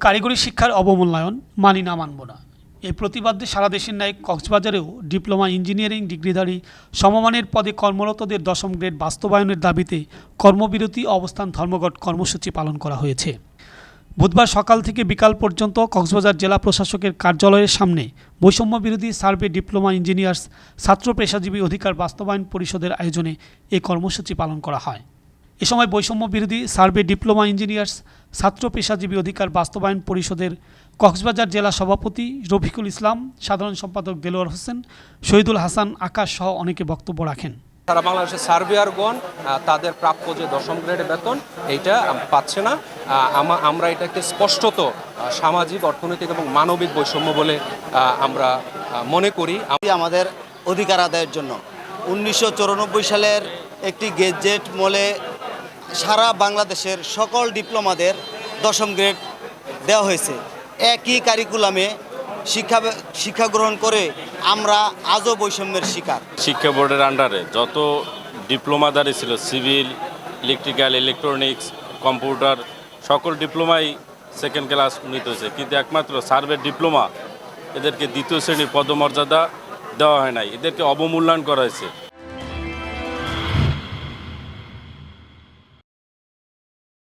কারিগরি শিক্ষার অবমূল্যায়ন মানি না, মানব না। এই প্রতিবাদে সারা দেশের ন্যায় কক্সবাজারেও ডিপ্লোমা ইঞ্জিনিয়ারিং ডিগ্রিধারী সমমানের পদে কর্মরতদের দশম গ্রেড বাস্তবায়নের দাবিতে কর্মবিরতি অবস্থান ধর্মঘট কর্মসূচি পালন করা হয়েছে। বুধবার সকাল থেকে বিকাল পর্যন্ত কক্সবাজার জেলা প্রশাসকের কার্যালয়ের সামনে বৈষম্য বিরোধী সার্ভে ডিপ্লোমা ইঞ্জিনিয়ার্স ছাত্র পেশাজীবী অধিকার বাস্তবায়ন পরিষদের আয়োজনে এই কর্মসূচি পালন করা হয়। এ সময় বৈষম্য বিরোধী সার্ভে ডিপ্লোমা ইঞ্জিনিয়ার্স ছাত্র পেশাজীবী অধিকার বাস্তবায়ন পরিষদের কক্সবাজার জেলা সভাপতি রফিকুল ইসলাম সাধারণ সম্পাদক দেলোয়ার হোসেন শহীদুল হাসান আকাশ সহ অনেকে বক্তব্য রাখেন। সারা বাংলাদেশের সার্ভেয়ারগণ তাদের প্রাপ্য যে দশম গ্রেডের বেতন এইটা পাচ্ছে না। আমরা এটাকে স্পষ্টত সামাজিক অর্থনৈতিক এবং মানবিক বৈষম্য বলে আমরা মনে করি। আমাদের অধিকার আদায়ের জন্য উনিশশো চৌরানব্বই সালের একটি গেজেট মলে সারা বাংলাদেশের সকল ডিপ্লোমাদের দশম গ্রেড দেওয়া হয়েছে। একই কারিকুলামে শিক্ষা শিক্ষা গ্রহণ করে আমরা আজও বৈষম্যের শিকার। শিক্ষা বোর্ডের আন্ডারে যত ডিপ্লোমাদারি ছিল, সিভিল, ইলেকট্রিক্যাল, ইলেকট্রনিক্স, কম্পিউটার, সকল ডিপ্লোমাই সেকেন্ড ক্লাস উন্নীত হয়েছে। কিন্তু একমাত্র সার্ভের ডিপ্লোমা এদেরকে দ্বিতীয় শ্রেণির পদমর্যাদা দেওয়া হয় নাই। এদেরকে অবমূল্যায়ন করা হয়েছে।